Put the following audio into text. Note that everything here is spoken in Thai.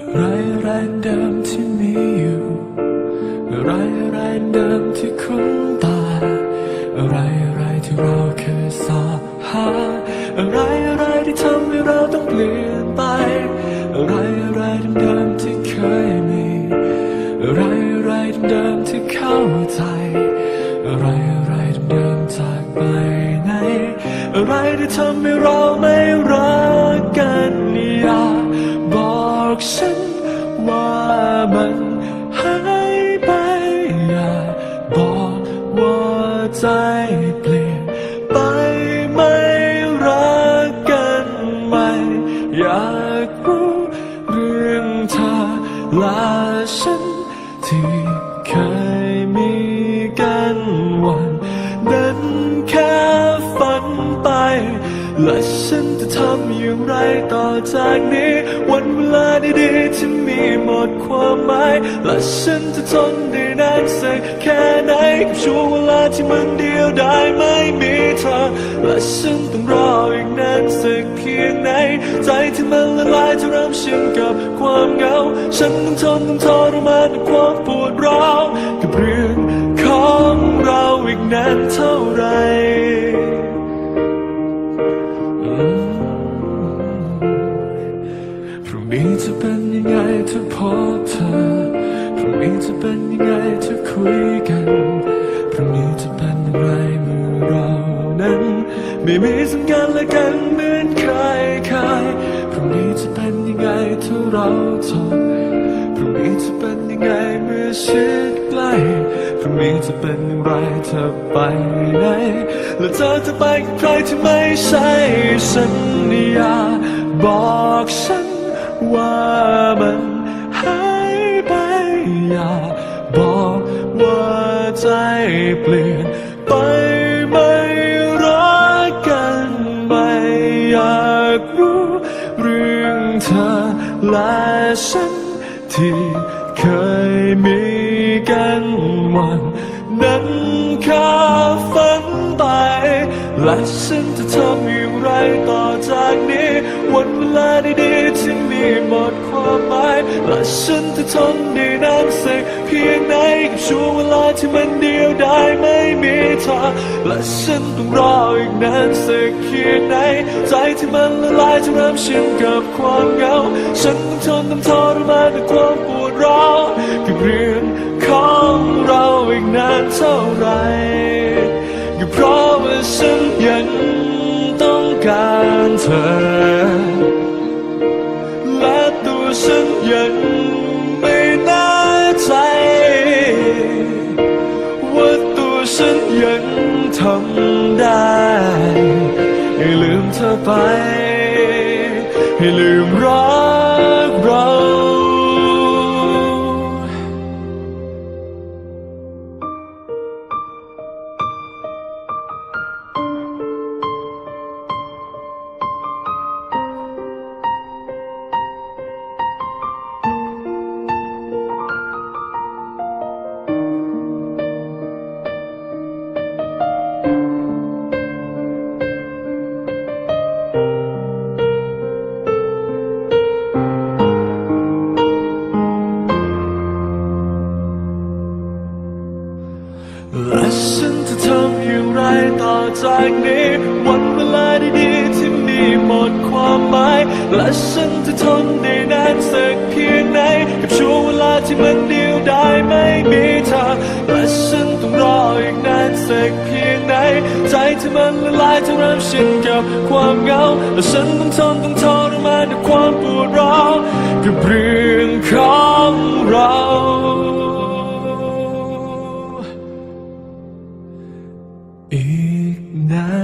อะไรอะไรเดิมที่มีอยู่อะไรอะไรเดิมที่คุ้นตา อะไรอะไรที่เราเคยสอหา อะไรอะไรที่ทำให้เราต้องเปลี่ยนไป อะไรอะไรเดิมที่เคยมี อะไรอะไรเดิมที่เข้าใจ อะไรอะไรเดิมจากไปไหน อะไรที่ทำให้เราไม่รักกัน ฉันว่ามันหายไปอย่าบอกว่าใจเปลี่ยนไปไม่รักกันใหม่ อยากรู้เรื่องเธอและฉันที่ อย่างไรต่อจากนี้ วันเวลาดีๆที่มีหมดความหมาย และฉันจะทนได้นานสักแค่ไหนกับช่วงเวลาที่มันเดียวดายไม่มีเธอ และฉันต้องรออีกนานสักเพียงไหน ใจที่มันละลายจะรำเชินกับความเหงา ฉันต้องทนต้องทรมานกับความปวดร้าวกับเรื่องของเราอีกนานเท่าไหร นี้จะเป็นยังไงถ้าพบเธอพรุ่งนี้จะเป็นยังไงถ้าคุยกันพรุ่งนี้จะเป็นอย่างไรเมื่อเรานั้น ไม่มีสัญญาณและกันเหมือนเคยเคยพรุ่งนี้จะเป็นยังไงถ้าเราทนพรุ่งนี้จะเป็นยังไงเมื่อชิดใกล้พรุ่งนี้จะเป็นอย่างไรเธอไปไหนและเธอจะไปกับใครที่ไม่ใช่สัญญาบอกฉัน ว่ามันหายไปอย่าบอกว่าใจเปลี่ยนไปไม่รักกันไม่อยากรู้เรื่องเธอและฉันที่เคยมีกันวันนั้นแค่ฝันไป และฉันจะทำอย่างไรต่อจากนี้ วันเวลาดี หมดความหมายและฉันจะทนได้นานสักเพียงไหนกับช่วงเวลาที่มันเดียวดายไม่มีเธอและฉันต้องรออีกนานสักเพียงไหนใจที่มันละลายจะเริ่มชินกับความเหงาฉันต้องทนต้องทรมานกับความปวดร้าวกับเรื่องของเราอีกนานเท่าไหรก็เพราะว่าฉันยังต้องการเธอ ยังไม่แน่ใจ ว่าตัวฉันยังทำได้ให้ลืมเธอไป ให้ลืมรัก ต่อจากนี้ วันเวลาดีๆที่มีหมดความหมาย และฉันจะทนได้นานสักเพียงไหน กับช่วงเวลาที่มันเดียวดายไม่มีเธอและฉันต้องรออีกนานสักเพียงไหน ใจที่มันละลายจะเริ่มชินกับความเหงาและฉันต้องทนต้องทรมานกับความปวดร้าวกับเรื่องเรา 遇难